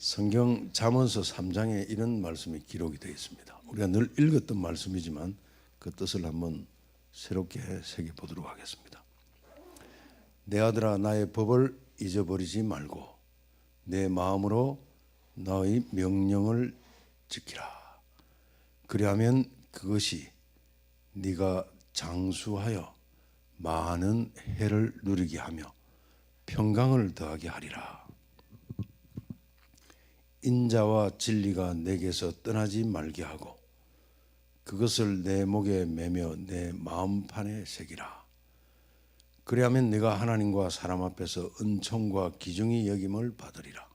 성경 잠언서 3장에 이런 말씀이 기록이 되어 있습니다. 우리가 늘 읽었던 말씀이지만 그 뜻을 한번 새롭게 새겨 보도록 하겠습니다. 내 아들아 나의 법을 잊어버리지 말고 내 마음으로 나의 명령을 지키라. 그리하면 그것이 네가 장수하여 많은 해를 누리게 하며 평강을 더하게 하리라. 인자와 진리가 내게서 떠나지 말게 하고 그것을 내 목에 매며 내 마음판에 새기라. 그리하면 내가 하나님과 사람 앞에서 은총과 기중이 여김을 받으리라.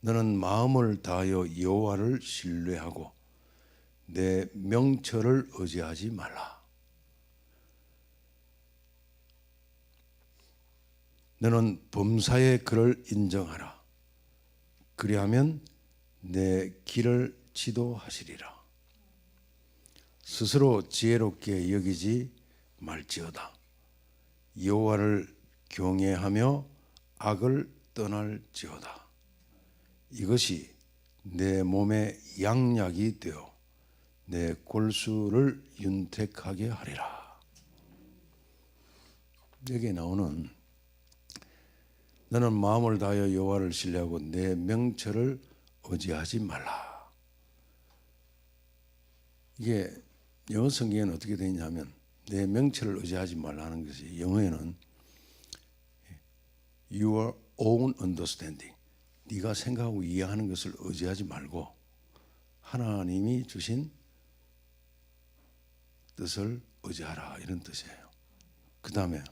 너는 마음을 다하여 여호와를 신뢰하고 내 명철을 의지하지 말라. 너는 범사의 그를 인정하라. 그리하면 내 길을 지도하시리라. 스스로 지혜롭게 여기지 말지어다. 여호와를 경외하며 악을 떠날지어다. 이것이 내 몸의 양약이 되어 내 골수를 윤택하게 하리라. 여기에 나오는 너는 마음을 다하여 여호와를 신뢰하고 내 명철을 의지하지 말라. 이게 영어 성경에는 어떻게 되어 있냐면 내 명철을 의지하지 말라는 것이 영어에는 your own understanding 네가 생각하고 이해하는 것을 의지하지 말고 하나님이 주신 뜻을 의지하라 이런 뜻이에요. 그 다음에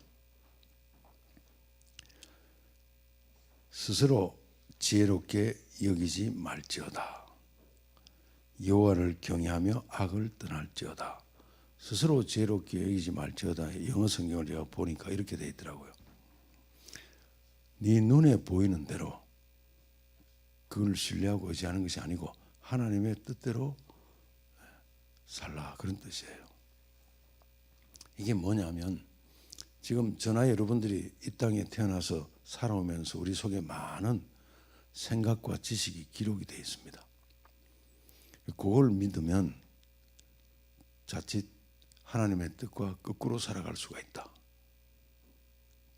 스스로 지혜롭게 여기지 말지어다. 여호와를 경외하며 악을 떠날지어다. 스스로 지혜롭게 여기지 말지어다. 영어 성경을 제가 보니까 이렇게 돼 있더라고요. 네 눈에 보이는 대로 그걸 신뢰하고 의지하는 것이 아니고 하나님의 뜻대로 살라 그런 뜻이에요. 이게 뭐냐면 지금 전하 여러분들이 이 땅에 태어나서 살아오면서 우리 속에 많은 생각과 지식이 기록이 되어 있습니다. 그걸 믿으면 자칫 하나님의 뜻과 거꾸로 살아갈 수가 있다.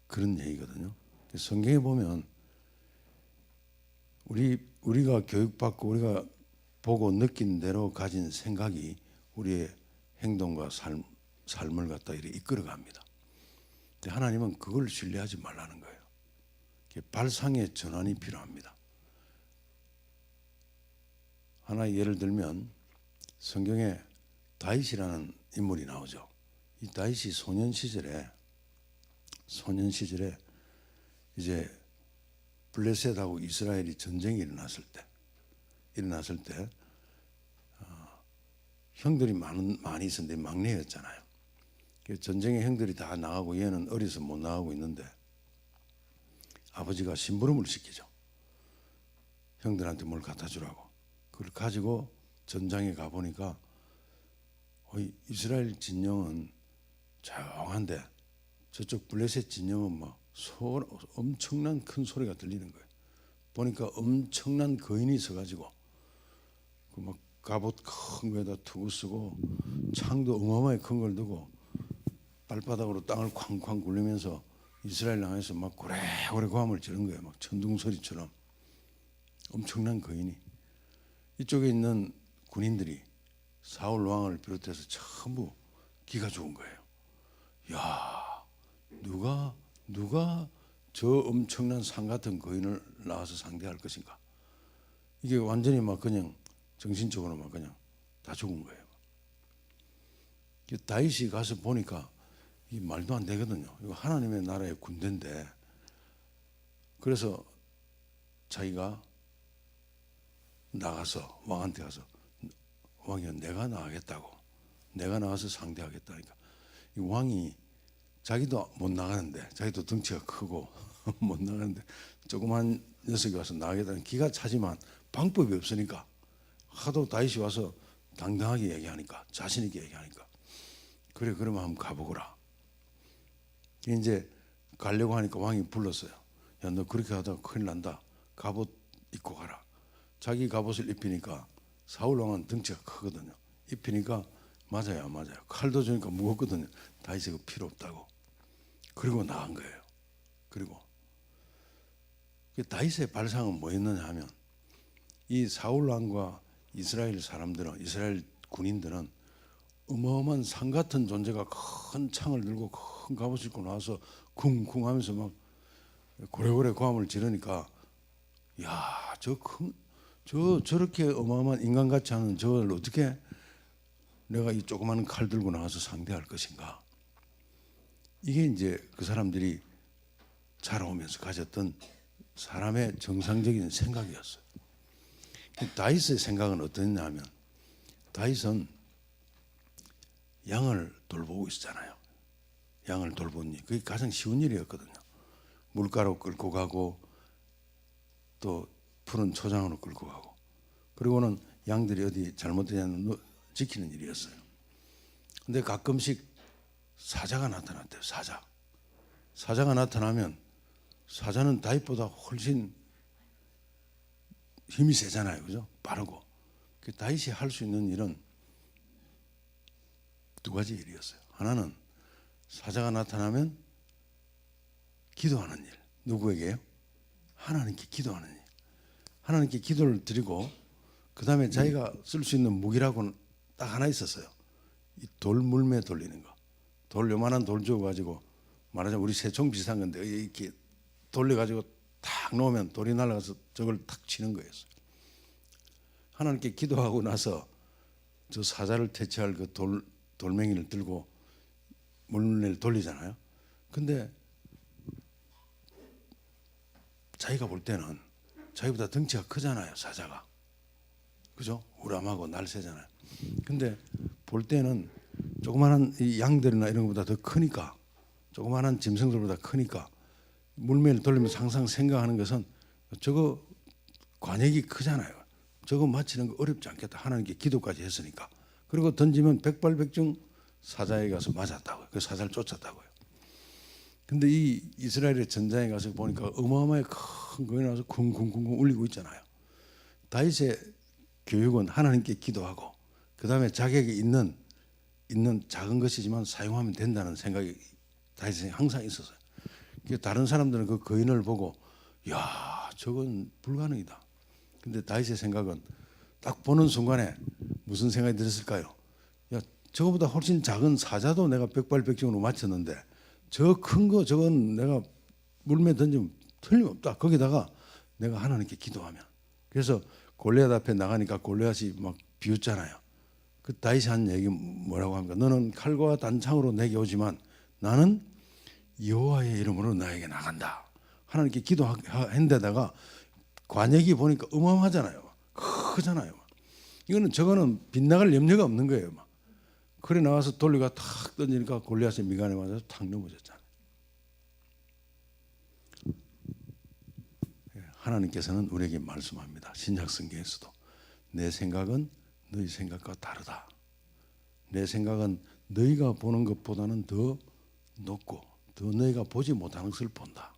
그런 얘기거든요. 성경에 보면 우리 우리가 교육받고 우리가 보고 느낀 대로 가진 생각이 우리의 행동과 삶 삶을 갖다 이렇게 이끌어 갑니다. 근데 하나님은 그걸 신뢰하지 말라는 거예요. 발상의 전환이 필요합니다. 하나 예를 들면 성경에 다윗이라는 인물이 나오죠. 이 다윗이 소년 시절에 소년 시절에 이제 블레셋하고 이스라엘이 전쟁이 일어났을 때 일어났을 때 어, 형들이 많은 많이 있었는데 막내였잖아요. 그 전쟁에 형들이 다 나가고 얘는 어려서 못 나가고 있는데 아버지가 심부름을 시키죠. 형들한테 뭘 갖다 주라고. 그걸 가지고 전장에 가 보니까 이스라엘 진영은 조용한데 저쪽 블레셋 진영은 막 소, 엄청난 큰 소리가 들리는 거예요. 보니까 엄청난 거인이 있어가지고 그 막 갑옷 큰 거에다 투구 쓰고 창도 어마어마하게 큰걸 두고 발바닥으로 땅을 쾅쾅 굴리면서 이스라엘 땅에서 막 고래고래 고함을 지른 거예요. 막 천둥 소리처럼 엄청난 거인이 이쪽에 있는 군인들이 사울 왕을 비롯해서 전부 기가 죽은 거예요. 야, 누가 누가 저 엄청난 산 같은 거인을 나와서 상대할 것인가? 이게 완전히 막 그냥 정신적으로 막 그냥 다 죽은 거예요. 다윗이 가서 보니까 이 말도 안 되거든요. 이거 하나님의 나라의 군대인데. 그래서 자기가 나가서 왕한테 가서 왕이야 내가 나가겠다고. 내가 나가서 상대하겠다니까. 이 왕이 자기도 못 나가는데 자기도 덩치가 크고 못 나가는데 조그만 녀석이 와서 나가겠다는 기가 차지만 방법이 없으니까 하도 다윗이 와서 당당하게 얘기하니까 자신 있게 얘기하니까. 그래 그러면 한번 가보거라 이제 가려고 하니까 왕이 불렀어요 야 너 그렇게 하다가 큰일 난다 갑옷 입고 가라. 자기 갑옷을 입히니까 사울 왕은 덩치가 크거든요. 입히니까 맞아요, 안 맞아요. 칼도 주니까 무겁거든요. 다윗이 그 필요 없다고. 그리고 나간 거예요. 그리고 그 다윗의 발상은 뭐였느냐 하면 이 사울 왕과 이스라엘 사람들은 이스라엘 군인들은 어마어마한 산 같은 존재가 큰 창을 들고 큰 갑옷을 입고 나와서 쿵쿵 하면서 막 고래고래 고함을 지르니까 야, 저 큰, 저 저렇게 어마어마한 인간 같지 않은 저걸 어떻게 내가 이 조그마한 칼 들고 나가서 상대할 것인가? 이게 이제 그 사람들이 자라오면서 가졌던 사람의 정상적인 생각이었어요. 다윗의 생각은 어떠냐면 다윗은 양을 돌보고 있었잖아요. 양을 돌보니 그게 가장 쉬운 일이었거든요. 물가로 끌고 가고 또 푸른 초장으로 끌고 가고 그리고는 양들이 어디 잘못되냐는 지키는 일이었어요. 근데 가끔씩 사자가 나타났대요. 사자. 사자가 나타나면 사자는 다윗보다 훨씬 힘이 세잖아요. 그죠? 빠르고. 그 다윗이 할 수 있는 일은 두 가지 일이었어요. 하나는 사자가 나타나면 기도하는 일. 누구에게요? 하나님께 기도하는 일. 하나님께 기도를 드리고 그 다음에 자기가 쓸 수 있는 무기라고는 딱 하나 있었어요. 이 돌물매 돌리는 거. 돌 요만한 돌 주어가지고 말하자면 우리 새총 비슷한 건데 이렇게 돌려가지고 탁 놓으면 돌이 날아가서 저걸 탁 치는 거였어요. 하나님께 기도하고 나서 저 사자를 퇴치할 그 돌, 돌멩이를 들고 물을 돌리잖아요. 근데 자기가 볼 때는 자기보다 덩치가 크잖아요, 사자가. 그죠? 우람하고 날새잖아요. 근데 볼 때는 조그마한 이 양들이나 이런 것보다 더 크니까 조그마한 짐승들보다 크니까 물매를 돌리면서 항상 생각하는 것은 저거 관역이 크잖아요. 저거 맞히는 거 어렵지 않겠다. 하나님께 기도까지 했으니까. 그리고 던지면 백발백중 사자에 가서 맞았다고요. 그 사자를 쫓았다고요. 근데 이 이스라엘의 전장에 가서 보니까 어마어마하게 큰 거기 나와서 쿵쿵쿵쿵 울리고 있잖아요. 다윗의 교육은 하나님께 기도하고 그 다음에 자격이 있는 있는 작은 것이지만 사용하면 된다는 생각이 다윗에 항상 있었어요. 그 다른 사람들은 그 거인을 보고 야 저건 불가능이다. 근데 다윗의 생각은 딱 보는 순간에 무슨 생각이 들었을까요? 야 저거보다 훨씬 작은 사자도 내가 백발백중으로 맞췄는데 저 큰 거 저건 내가 물매 던지면 틀림없다. 거기다가 내가 하나님께 기도하면 그래서 골리앗 앞에 나가니까 골리앗이 막 비웃잖아요. 그 다윗이 한 얘기 뭐라고 합니까? 너는 칼과 단창으로 내게 오지만 나는 여호와의 이름으로 나에게 나간다. 하나님께 기도했는데다가 관역이 보니까 어마어마하잖아요. 크잖아요. 이거는 저거는 빗나갈 염려가 없는 거예요. 막. 그래 나와서 돌리가 탁 던지니까 골리앗의 미간에 맞아서 탁 넘어졌잖아요. 예, 하나님께서는 우리에게 말씀합니다. 신약 성경에서도 내 생각은 너희 생각과 다르다. 내 생각은 너희가 보는 것보다는 더 높고 더 너희가 보지 못하는 것을 본다.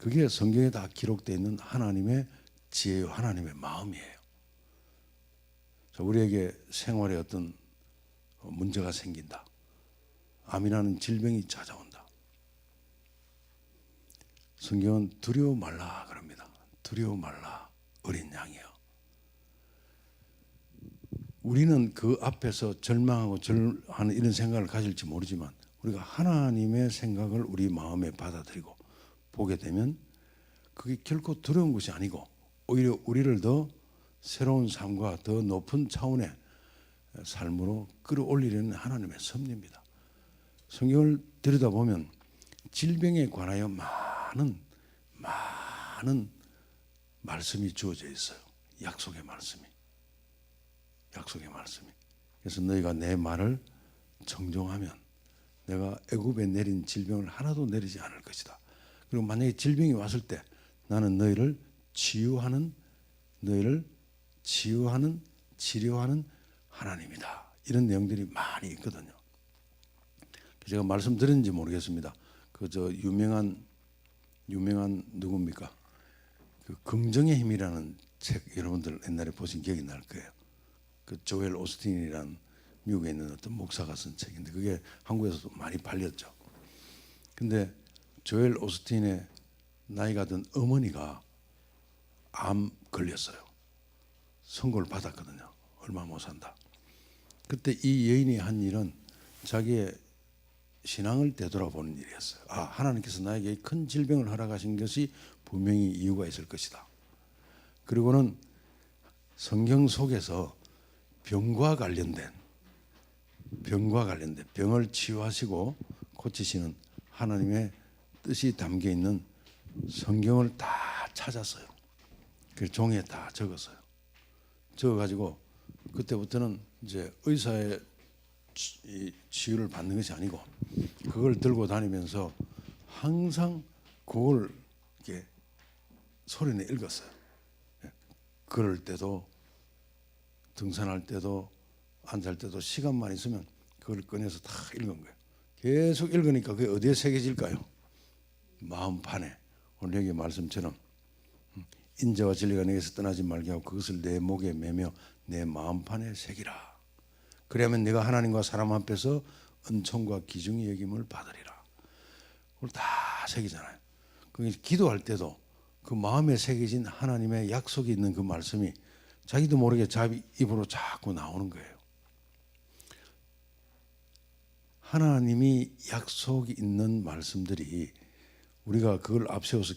그게 성경에 다 기록되어 있는 하나님의 지혜요 하나님의 마음이에요. 우리에게 생활에 어떤 문제가 생긴다. 암이라는 질병이 찾아온다. 성경은 두려워 말라 그럽니다. 두려워 말라 어린 양이요. 우리는 그 앞에서 절망하고 절하는 이런 생각을 가질지 모르지만 우리가 하나님의 생각을 우리 마음에 받아들이고 보게 되면 그게 결코 두려운 것이 아니고 오히려 우리를 더 새로운 삶과 더 높은 차원의 삶으로 끌어올리려는 하나님의 섭리입니다. 성경을 들여다보면 질병에 관하여 많은 많은 말씀이 주어져 있어요. 약속의 말씀이. 약속의 말씀이. 그래서 너희가 내 말을 정정하면 내가 애굽에 내린 질병을 하나도 내리지 않을 것이다. 그리고 만약에 질병이 왔을 때 나는 너희를 치유하는 너희를 치유하는 치료하는 하나님이다. 이런 내용들이 많이 있거든요. 제가 말씀드렸는지 모르겠습니다. 그 저 유명한 유명한 누굽니까? 그 긍정의 힘이라는 책 여러분들 옛날에 보신 기억이 날 거예요. 그 조엘 오스틴이란 미국에 있는 어떤 목사가 쓴 책인데 그게 한국에서도 많이 팔렸죠. 근데 조엘 오스틴의 나이가 든 어머니가 암 걸렸어요. 선고를 받았거든요. 얼마 못 산다. 그때 이 여인이 한 일은 자기의 신앙을 되돌아보는 일이었어요. 아, 하나님께서 나에게 큰 질병을 허락하신 것이 분명히 이유가 있을 것이다. 그리고는 성경 속에서 병과 관련된 병과 관련된 병을 치유하시고 고치시는 하나님의 뜻이 담겨 있는 성경을 다 찾았어요. 그 종이에 다 적었어요. 적어 가지고 그때부터는 이제 의사의 치유를 받는 것이 아니고 그걸 들고 다니면서 항상 그걸 이렇게 소리내 읽었어요. 예. 걸을 때도 등산할 때도 앉을 때도 시간만 있으면 그걸 꺼내서 다 읽은 거예요. 계속 읽으니까 그게 어디에 새겨질까요? 마음판에 오늘 여기 말씀처럼 음, 인자와 진리가 내게서 떠나지 말게 하고 그것을 내 목에 매며 내 마음판에 새기라. 그러면 내가 하나님과 사람 앞에서 은총과 기중의 여김을 받으리라. 그걸 다 새기잖아요. 그 기도할 때도 그 마음에 새겨진 하나님의 약속이 있는 그 말씀이 자기도 모르게 자기 입으로 자꾸 나오는 거예요. 하나님이 약속이 있는 말씀들이 우리가 그걸 앞세워서